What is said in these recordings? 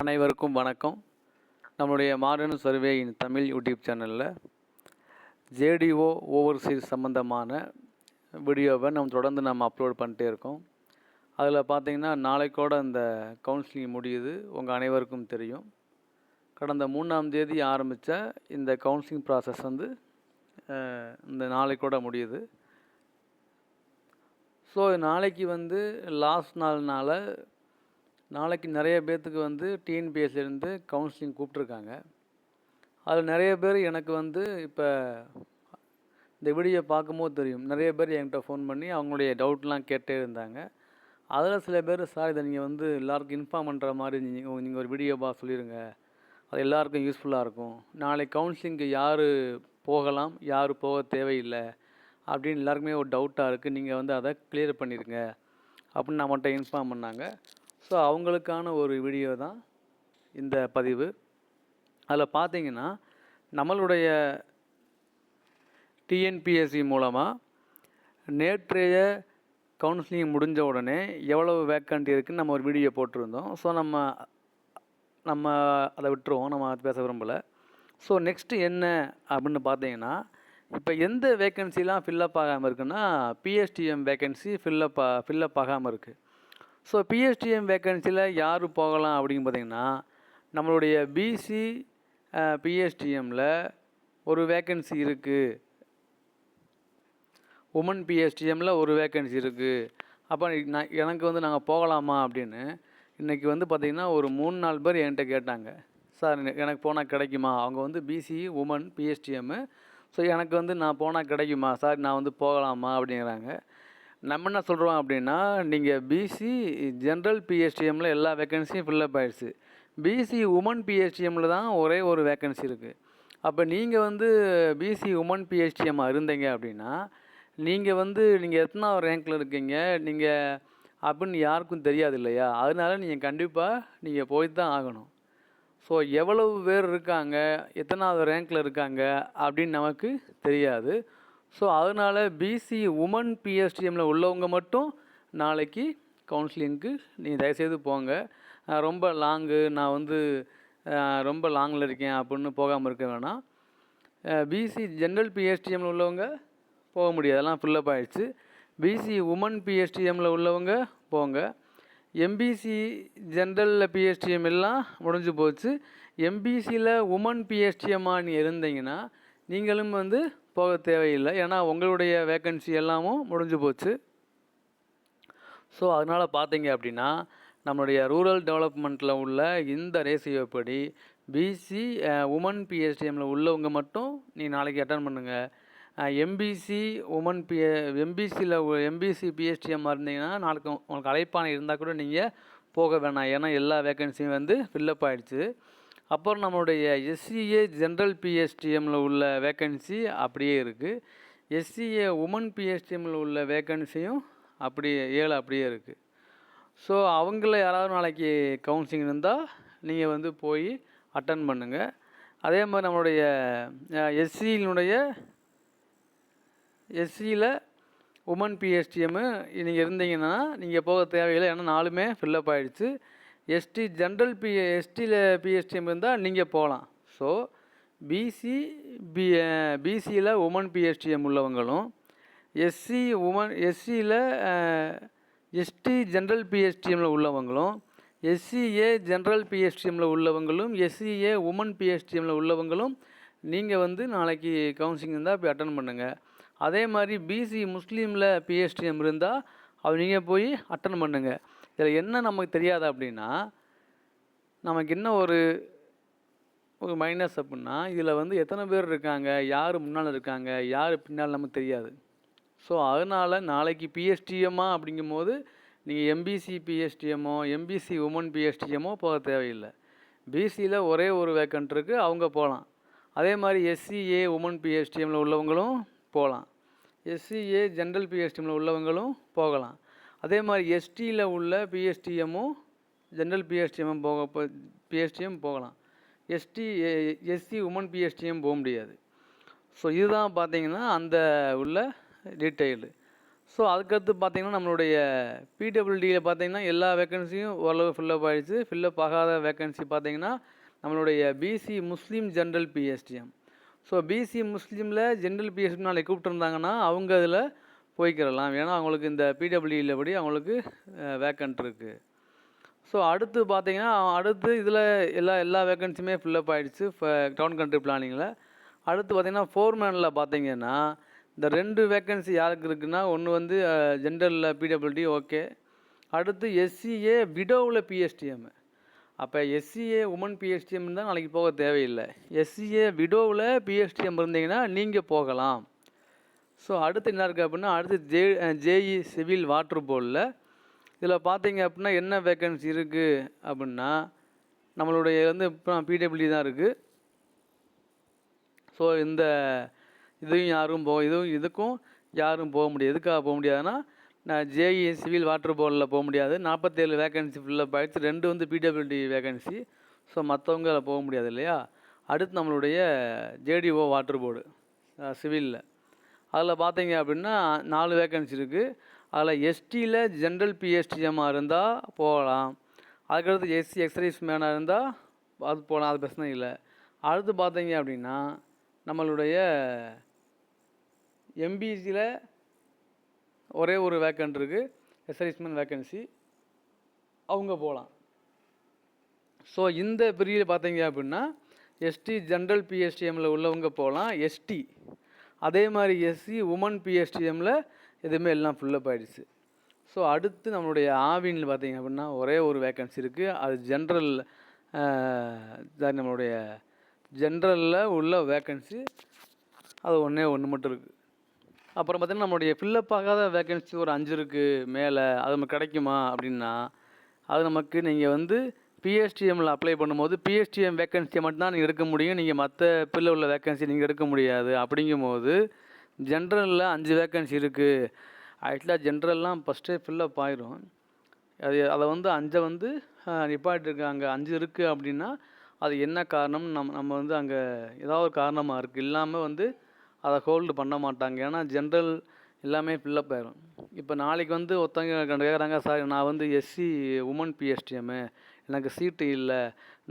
அனைவருக்கும் வணக்கம். நம்மளுடைய modern survey in Tamil YouTube சேனலில் ஜேடிஓ ஓவர்சீஸ் சம்மந்தமான வீடியோவை நம்ம தொடர்ந்து நம்ம அப்லோட் பண்ணிட்டே இருக்கோம். அதில் பார்த்தீங்கன்னா நாளைக்கோட இந்த கவுன்சிலிங் முடியுது. உங்கள் அனைவருக்கும் தெரியும். கடந்த மூணாம் தேதி ஆரம்பித்த இந்த கவுன்சிலிங் ப்ராசஸ் வந்து இந்த நாளைக்கூட முடியுது. ஸோ நாளைக்கு வந்து லாஸ்ட் நாள்னால நாளைக்கு நிறைய பேர்த்துக்கு வந்து டிஎன்பிஎஸ்லேருந்து கவுன்சிலிங் கூப்பிட்ருக்காங்க அதில் நிறைய பேர் எனக்கு வந்து இப்போ இந்த வீடியோ பார்க்கும்போது தெரியும். நிறைய பேர் என்கிட்ட ஃபோன் பண்ணி அவங்களுடைய டவுட்லாம் கேட்டே இருந்தாங்க. அதில் சில பேர் சார் இதை நீங்கள் வந்து எல்லாருக்கும் இன்ஃபார்ம் பண்ணுற மாதிரி நீங்கள் நீங்கள் ஒரு வீடியோவாக சொல்லிடுங்க அது எல்லாருக்கும் யூஸ்ஃபுல்லாக இருக்கும். நாளைக்கு கவுன்சிலிங்க்கு யார் போகலாம்? யார் போக தேவையில்லை? அப்படின்னு எல்லாருக்குமே ஒரு டவுட்டாக இருக்குது நீங்கள் வந்து அதை கிளியர் பண்ணிடுங்க அப்படின்னு நம்மகிட்ட இன்ஃபார்ம் பண்ணாங்க. ஸோ அவங்களுக்கான ஒரு வீடியோ தான் இந்த பதிவு. அதில் பார்த்தீங்கன்னா நம்மளுடைய டிஎன்பிஎஸ்சி மூலமாக நேற்றைய கவுன்சிலிங் முடிஞ்ச உடனே எவ்வளவு வேக்கண்ட் இருக்குன்னு நம்ம ஒரு வீடியோ போட்டிருந்தோம். ஸோ நம்ம நம்ம அதை விட்டுருவோம். நம்ம அதை பேச விரும்பலை. ஸோ நெக்ஸ்ட்டு என்ன அப்படின்னு பார்த்தீங்கன்னா இப்போ எந்த வேக்கன்சிலாம் ஃபில்லப் ஆகாமல் இருக்குன்னா பிஎஸ்டிஎம் வேக்கன்சி ஃபில்லப் ஃபில்லப் ஆகாமல் இருக்குது ஸோ பிஎஸ்டிஎம் வேக்கன்சியில் யார் போகலாம் அப்படின்னு பார்த்திங்கன்னா நம்மளுடைய பிசி பிஎஸ்டிஎம்மில் ஒரு வேக்கன்சி இருக்குது உமன் பிஎஸ்டிஎம்மில் ஒரு வேக்கன்சி இருக்குது அப்போ நான் எனக்கு வந்து நாங்கள் போகலாமா அப்படின்னு இன்றைக்கி வந்து பார்த்திங்கன்னா ஒரு மூணு நாலு பேர் என்கிட்ட கேட்டாங்க. சார் எனக்கு போனால் கிடைக்குமா? அவங்க வந்து பிசி உமன் பிஎஸ்டிஎம்மு ஸோ எனக்கு வந்து நான் போனால் கிடைக்குமா? சார் நான் வந்து போகலாமா? அப்படிங்கிறாங்க. நம்ம என்ன சொல்கிறோம் அப்படின்னா நீங்கள் பிசி ஜென்ரல் பிஹெச்டிஎம்மில் எல்லா வேக்கன்சியும் ஃபில்லப் ஆகிடுச்சு பிசி உமன் பிஹெச்டிஎம்மில் தான் ஒரே ஒரு வேக்கன்சி இருக்குது அப்போ நீங்கள் வந்து பிசி உமன் பிஹெச்டிஎம்மாக இருந்தீங்க அப்படின்னா நீங்கள் வந்து நீங்கள் எத்தனாவது ரேங்க்கில் இருக்கீங்க? நீங்கள் அப்படின்னு யாருக்கும் தெரியாது இல்லையா? அதனால நீங்கள் கண்டிப்பாக நீங்கள் போய் தான் ஆகணும். ஸோ எவ்வளவு பேர் இருக்காங்க? எத்தனாவது ரேங்க்கில் இருக்காங்க? அப்படின்னு நமக்கு தெரியாது. ஸோ அதனால் பிசி உமன் பிஎஸ்டிஎம்மில் உள்ளவங்க மட்டும் நாளைக்கு கவுன்சிலிங்க்கு நீங்கள் தயவுசெய்து போங்க. ரொம்ப லாங்கு நான் வந்து ரொம்ப லாங்கில் இருக்கேன் அப்படின்னு போகாமல் இருக்க வேணாம். பிசி ஜென்ரல் பிஎஸ்டிஎம்மில் உள்ளவங்க போக முடியாது. அதெல்லாம் ஃபில்லப் ஆகிடுச்சு பிசி உமன் பிஎஸ்டிஎம்மில் உள்ளவங்க போங்க. எம்பிசி ஜென்ரலில் பிஎஸ்டிஎம் எல்லாம் முடிஞ்சு போச்சு. எம்பிசியில் உமன் பிஎஸ்டிஎம்மாக நீ இருந்தீங்கன்னா நீங்களும் வந்து போக தேவையில்லை. ஏன்னா உங்களுடைய வேக்கன்சி எல்லாமும் முடிஞ்சு போச்சு. ஸோ அதனால் பார்த்தீங்க அப்படின்னா நம்மளுடைய ரூரல் டெவலப்மெண்ட்டில் உள்ள இந்த ரேசியோ படி பிசி உமன் பிஎஸ்டிஎம்மில் உள்ளவங்க மட்டும் நீ நாளைக்கு அட்டன் பண்ணுங்கள் எம்பிசி உமன் பி எம்பிசியில் எம்பிசி பிஎஸ்டிஎம்மாக இருந்தீங்கன்னா நாளைக்கு உங்களுக்கு அழைப்பான இருந்தால் கூட நீங்கள் போக வேணாம். ஏன்னா எல்லா வேக்கன்சியும் வந்து ஃபில்லப் ஆகிடுச்சு அப்புறம் நம்மளுடைய எஸ்சிஏ ஜென்ரல் பிஎஸ்டிஎம்மில் உள்ள வேக்கன்சி அப்படியே இருக்குது எஸ்சிஏ உமன் பிஎஸ்டிஎம்மில் உள்ள வேக்கன்சியும் அப்படியே ஏழு அப்படியே இருக்குது ஸோ அவங்கள யாராவது நாளைக்கு கவுன்சிலிங் இருந்தால் நீங்கள் வந்து போய் அட்டன் பண்ணுங்கள் அதே மாதிரி நம்மளுடைய எஸ்சியினுடைய எஸ்சியில் உமன் பிஎஸ்டிஎம்மு நீங்கள் இருந்தீங்கன்னா நீங்கள் போக தேவையில்லை. ஏன்னா நாலுமே ஃபில்லப் ஆகிடுச்சு எஸ்டி ஜென்ரல் பி எஸ்டியில் பிஎஸ்டிஎம் இருந்தால் நீங்கள் போகலாம். ஸோ பிசி பி பிசியில் உமன் பிஎஸ்டிஎம் உள்ளவங்களும் எஸ்சி உமன் எஸ்சியில் எஸ்டி ஜென்ரல் பிஎஸ்டிஎம்மில் உள்ளவங்களும் எஸ்சிஏ ஜென்ரல் பிஎஸ்டிஎம்மில் உள்ளவங்களும் எஸ்சிஏ உமன் பிஎஸ்டிஎம்மில் உள்ளவங்களும் நீங்கள் வந்து நாளைக்கு கவுன்சிலிங் இருந்தால் போய் அட்டன் பண்ணுங்கள் அதே மாதிரி பிசி முஸ்லீமில் பிஎஸ்டிஎம் இருந்தால் அது நீங்கள் போய் அட்டன் பண்ணுங்கள் இதில் என்ன நமக்கு தெரியாது அப்படின்னா நமக்கு என்ன ஒரு ஒரு மைனஸ் அப்படின்னா இதில் வந்து எத்தனை பேர் இருக்காங்க யார் முன்னால் இருக்காங்க யார் பின்னால் நமக்கு தெரியாது. ஸோ அதனால் நாளைக்கு பிஎஸ்டிஎம்மா அப்படிங்கும்போது நீங்கள் எம்பிசி பிஎஸ்டிஎம்மோ எம்பிசி உமன் பிஎஸ்டிஎம்மோ போக தேவையில்லை. பிசியில் ஒரே ஒரு வேக்கண்ட் இருக்குது அவங்க போகலாம். அதே மாதிரி எஸ்சிஏ உமன் பிஎஸ்டிஎம்மில் உள்ளவங்களும் போகலாம். எஸ்சிஏ ஜென்ரல் பிஎஸ்டிஎம்மில் உள்ளவங்களும் போகலாம். அதே மாதிரி எஸ்டியில் உள்ள பிஎஸ்டிஎம்மும் ஜென்ரல் பிஎஸ்டிஎம்மும் போக பிஎஸ்டிஎம் போகலாம். எஸ்டி எஸ்சி உமன் பிஎஸ்டிஎம் போக முடியாது. ஸோ இதுதான் பார்த்தீங்கன்னா அந்த உள்ள டீட்டெயிலு ஸோ அதுக்கடுத்து பார்த்தீங்கன்னா நம்மளுடைய பிடபிள்யூடியில் பார்த்தீங்கன்னா எல்லா வேக்கன்சியும் ஓரளவு ஃபில்லப் ஆகிடுச்சு ஃபில்லப் ஆகாத வேக்கன்சி பார்த்தீங்கன்னா நம்மளுடைய BC Muslim general PSTM so BC முஸ்லீமில் ஜென்ரல் பிஎஸ்டி நாளைக்கு கூப்பிட்டுருந்தாங்கன்னா அவங்க அதில் போய்க்கிறலாம். ஏன்னா அவங்களுக்கு இந்த பிடபிள்யூயில் படி அவங்களுக்கு வேக்கன்ட் இருக்குது ஸோ அடுத்து பார்த்தீங்கன்னா அடுத்து இதில் எல்லா எல்லா வேக்கன்சியுமே ஃபில்லப் ஆகிடுச்சு டவுன் கண்ட்ரி பிளானிங்கில் அடுத்து பார்த்தீங்கன்னா ஃபோர்மேனில் பார்த்தீங்கன்னா இந்த ரெண்டு வேக்கன்சி யாருக்கு இருக்குன்னா ஒன்று வந்து ஜென்ரலில் பிடபிள்யூடி ஓகே அடுத்து எஸ்சிஏ விடோவில் பிஎஸ்டிஎம் அப்போ எஸ்சிஏ உமன் பிஎஸ்டிஎம் தான் நாளைக்கு போக தேவையில்லை. எஸ்சிஏ விடோவில் பிஎஸ்டிஎம் இருந்தீங்கன்னா நீங்கள் போகலாம். ஸோ அடுத்து என்ன இருக்குது அப்படின்னா அடுத்து ஜே ஜேஇ சிவில் வாட்டர் போலில் இதில் பார்த்தீங்க அப்படின்னா என்ன வேக்கன்சி இருக்குது அப்படின்னா நம்மளுடைய வந்து இப்போ பிடபிள்யூ தான் இருக்குது ஸோ இந்த இதையும் யாரும் போக இதுவும் இதுக்கும் யாரும் போக முடியாது. எதுக்காக போக முடியாதுன்னா நான் ஜேஇ சிவில் வாட்டர் போர்டில் போக முடியாது. நாற்பத்தேழு வேகன்சி ஃபுல்லாக படித்து ரெண்டு வந்து பிடபிள்யூடி வேகன்சி ஸோ மற்றவங்க போக முடியாது இல்லையா? அடுத்து நம்மளுடைய ஜேடிஓ வாட்டர் போர்டு சிவிலில் அதில் பார்த்தீங்க அப்படின்னா நாலு வேகன்சி இருக்குது அதில் எஸ்டியில் ஜென்ரல் பிஎஸ்டிஎம்மாக இருந்தால் போகலாம். அதுக்கடுத்து எஸ்சி எக்ஸரைஸ் மேனாக இருந்தால் அது போகலாம் அது பிரச்சனை இல்லை. அடுத்து பார்த்தீங்க அப்படின்னா நம்மளுடைய எம்பிசியில் ஒரே ஒரு வேக்கன்ட் இருக்குது எஸ்ஐஸ்மேன் வேக்கன்சி அவங்க போகலாம். ஸோ இந்த பிரிவில் பார்த்தீங்க அப்படின்னா எஸ்டி ஜென்ரல் பிஎஸ்டிஎம்மில் உள்ளவங்க போகலாம். எஸ்டி அதே மாதிரி எஸ்சி உமன் பிஎஸ்டிஎம்மில் எதுவுமே எல்லாம் ஃபுல்லப் ஆகிடுச்சு ஸோ அடுத்து நம்மளுடைய ஆவினில் பார்த்திங்க அப்படின்னா ஒரே ஒரு வேக்கன்சி இருக்குது அது ஜென்ரல் நம்மளுடைய ஜென்ரலில் உள்ள வேக்கன்சி அது ஒன்றே ஒன்று மட்டும் இருக்குது அப்புறம் பார்த்திங்கன்னா நம்மளுடைய ஃபில்லப் ஆகாத வேக்கன்சி ஒரு அஞ்சு இருக்குது மேலே. அது நமக்கு கிடைக்குமா அப்படின்னா அது நமக்கு நீங்கள் வந்து பிஎஸ்டிஎம்மில் அப்ளை பண்ணும்போது பிஎஸ்டிஎம் வேக்கன்சியை மட்டும்தான் நீங்கள் எடுக்க முடியும். நீங்கள் மற்ற பில்ல உள்ள வேக்கன்சி நீங்கள் எடுக்க முடியாது. அப்படிங்கும்போது ஜென்ரலில் அஞ்சு வேக்கன்சி இருக்குது ஆக்சுவலாக ஜென்ரல்லாம் ஃபஸ்ட்டே ஃபில்லப் ஆயிரும். அது அதை வந்து அஞ்சை வந்து நிப்பாட்டிருக்காங்க அஞ்சு இருக்குது அப்படின்னா அது என்ன காரணம்? நம்ம நம்ம வந்து அங்கே ஏதாவது ஒரு காரணமாக இருக்குது இல்லாமல் வந்து அதை ஹோல்டு பண்ண மாட்டாங்க. ஏன்னா ஜென்ரல் எல்லாமே ஃபில்லப் ஆயிரும். இப்போ நாளைக்கு வந்து ஒருத்தவங்க கேட்குறாங்க சார் நான் வந்து எஸ்சி உமன் பிஎஸ்டிஎம்மு எனக்கு சீட்டு இல்லை.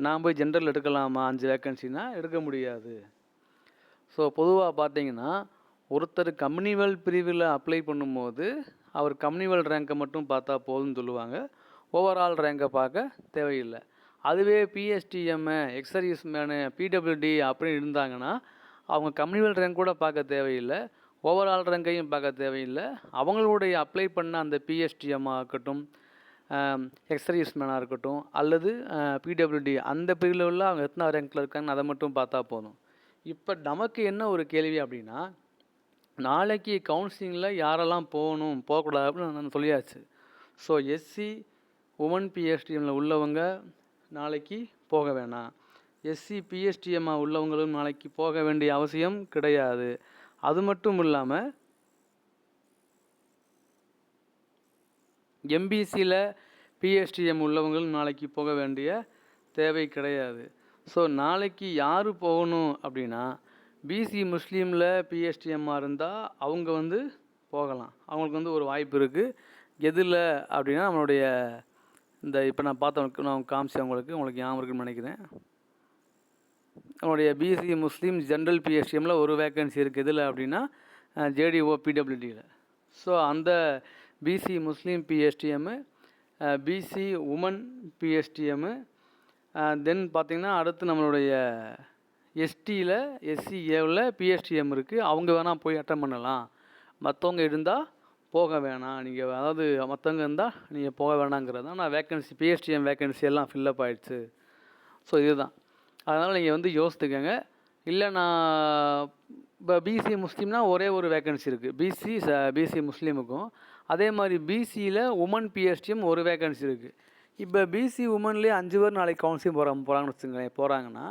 நான் போய் ஜென்ரல் எடுக்கலாமா? அஞ்சு வேக்கன்சினா எடுக்க முடியாது. ஸோ பொதுவாக பார்த்தீங்கன்னா ஒருத்தர் கம்யூனிவல் பிரிவில் அப்ளை பண்ணும்போது அவர் கம்யூனிவல் ரேங்கை மட்டும் பார்த்தா போதும்னு சொல்லுவாங்க. ஓவரால் ரேங்கை பார்க்க தேவையில்லை. அதுவே பிஎஸ்டிஎம்மு எக்ஸர்வீஸ் மேனு பிடபிள்யூடி அப்படின்னு இருந்தாங்கன்னா அவங்க கம்யூனிவல் ரேங்க் கூட பார்க்க தேவையில்லை. ஓவரால் ரேங்கையும் பார்க்க தேவையில்லை. அவங்களுடைய அப்ளை பண்ண அந்த பிஎஸ்டிஎம்மாக இருக்கட்டும் எக்ஸர்வீஸ் மேனாக இருக்கட்டும் அல்லது பிடபிள்யூடி அந்த பிரிவில் உள்ள அவங்க எத்தனை ரேங்கில் இருக்காங்கன்னு அதை மட்டும் பார்த்தா போதும். இப்போ நமக்கு என்ன ஒரு கேள்வி அப்படின்னா நாளைக்கு கவுன்சிலிங்கில் யாரெல்லாம் போகணும் போகக்கூடாது அப்படின்னு நான் சொல்லியாச்சு. ஸோ எஸ்சி உமன் பிஎஸ்டிஎம்மில் உள்ளவங்க நாளைக்கு போக வேணாம். எஸ்சி பிஎஸ்டிஎம்மாக உள்ளவங்களும் நாளைக்கு போக வேண்டிய அவசியம் கிடையாது. அது மட்டும் இல்லாமல் எம்பிசியில் பிஎஸ்டிஎம் உள்ளவங்களும் நாளைக்கு போக வேண்டிய தேவை கிடையாது. ஸோ நாளைக்கு யார் போகணும் அப்படின்னா பிசி முஸ்லீமில் பிஎஸ்டிஎம்மாக இருந்தால் அவங்க வந்து போகலாம். அவங்களுக்கு வந்து ஒரு வாய்ப்பு இருக்குது எதில் அப்படின்னா நம்மளுடைய இந்த இப்போ நான் பார்த்தவங்களுக்கு நான் காமிச்சேன் அவங்களுக்கு உங்களுக்கு ஞாபகம் இருக்குன்னு நினைக்கிறேன். நம்மளுடைய பிசி முஸ்லீம் ஜென்ரல் பிஎஸ்டிஎம்மில் ஒரு வேக்கன்சி இருக்குது இதில் அப்படின்னா ஜேடிஓ பிடபிள்யூடியில் ஸோ அந்த BC Muslim PSTM BC women PSTM then பார்த்திங்கன்னா அடுத்து நம்மளுடைய எஸ்டியில் எஸ்சிஏவில் பிஎஸ்டிஎம் இருக்குது அவங்க வேணால் போய் அட்டன் பண்ணலாம். மற்றவங்க இருந்தால் போக வேணாம். நீங்கள் அதாவது மற்றவங்க இருந்தால் நீங்கள் போக வேணாங்கிறது தான். நான் வேக்கன்சி பிஎஸ்டிஎம் வேக்கன்சி எல்லாம் ஃபில்லப் ஆகிடுச்சு ஸோ இதுதான். அதனால் நீங்கள் வந்து யோசித்துக்கங்க. இல்லை நான் இப்போ பிசி முஸ்லீம்னால் ஒரே ஒரு வேக்கன்சி இருக்குது பிசி பிசி முஸ்லீமுக்கும் அதே மாதிரி பிசியில் உமன் பிஎஸ்டிஎம் ஒரு வேக்கன்சி இருக்குது இப்போ பிசி உமன்லேயே அஞ்சு பேர் நாளைக்கு கவுன்சிலிங் போகிறாங்க போகிறாங்கன்னு வச்சுங்களேன் போகிறாங்கன்னா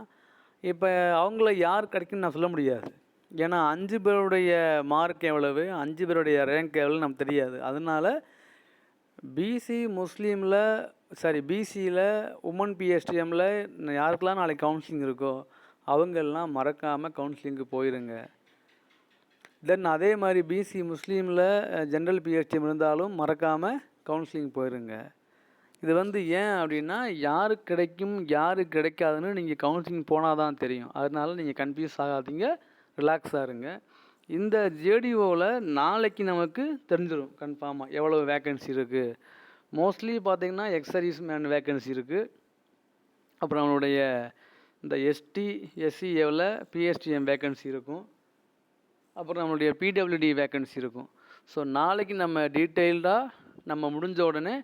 இப்போ அவங்கள யார் கிடைக்குன்னு நான் சொல்ல முடியாது. ஏன்னா அஞ்சு பேருடைய மார்க் எவ்வளவு அஞ்சு பேருடைய ரேங்க் எவ்வளோ நமக்கு தெரியாது. அதனால் பிசி முஸ்லீமில் சாரி பிசியில் உமன் பிஎஸ்டிஎம்மில் யாருக்கெல்லாம் நாளைக்கு கவுன்சிலிங் இருக்கோ அவங்கெல்லாம் மறக்காமல் கவுன்சிலிங்க்கு போயிருங்க. தென் அதே மாதிரி பிசி முஸ்லீமில் ஜென்ரல் பிஹெச்டிஎம் இருந்தாலும் மறக்காமல் கவுன்சிலிங் போயிருங்க. இது வந்து ஏன் அப்படின்னா யாரு கிடைக்கும் யாரு கிடைக்காதுன்னு நீங்கள் கவுன்சிலிங் போனால் தான் தெரியும். அதனால நீங்கள் கன்ஃபியூஸ் ஆகாதீங்க ரிலாக்ஸாக இருங்க. இந்த ஜேடிஓவில் நாளைக்கு நமக்கு தெரிஞ்சிடும் கன்ஃபார்மாக எவ்வளோ வேக்கன்சி இருக்குது மோஸ்ட்லி பார்த்திங்கன்னா எக்ஸர்வீஸ் மேன் வேக்கன்சி இருக்குது அப்புறம் அவனுடைய இந்த எஸ்டி எஸ்சிஏவில் பிஎஸ்டிஎம் வேக்கன்சி இருக்கும். அப்புறம் நம்மளுடைய பிடபிள்யூடி வேக்கன்சி இருக்கும். ஸோ நாளைக்கு நம்ம டீட்டெயில்டாக நம்ம முடிஞ்ச உடனே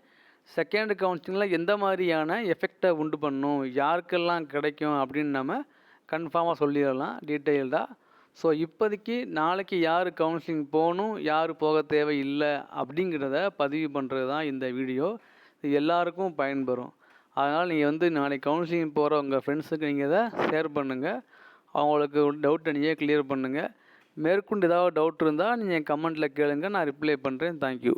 செகண்ட் கவுன்சிலிங்கில் எந்த மாதிரியான எஃபெக்டை உண்டு பண்ணும் யாருக்கெல்லாம் கிடைக்கும் அப்படின்னு நம்ம கன்ஃபார்மாக சொல்லிடலாம் டீட்டெயில்டாக ஸோ இப்போதைக்கு நாளைக்கு யார் கவுன்சிலிங் போகணும் யார் போக தேவையில்லை அப்படிங்கிறத பதிவு பண்ணுறது தான் இந்த வீடியோ இது எல்லாருக்கும் பயன்பெறும். அதனால் நீங்கள் வந்து நாளைக்கு கவுன்சிலிங் போகிற உங்கள் ஃப்ரெண்ட்ஸுக்கு நீங்கள் இதை ஷேர் பண்ணுங்கள் அவங்களுக்கு டவுட்டை நீயே கிளியர் பண்ணுங்கள் மேற்கொண்டு ஏதாவது டவுட் இருந்தால் நீங்கள் கமெண்ட்டில் கேளுங்க. நான் ரிப்ளை பண்ணுறேன் தேங்க்யூ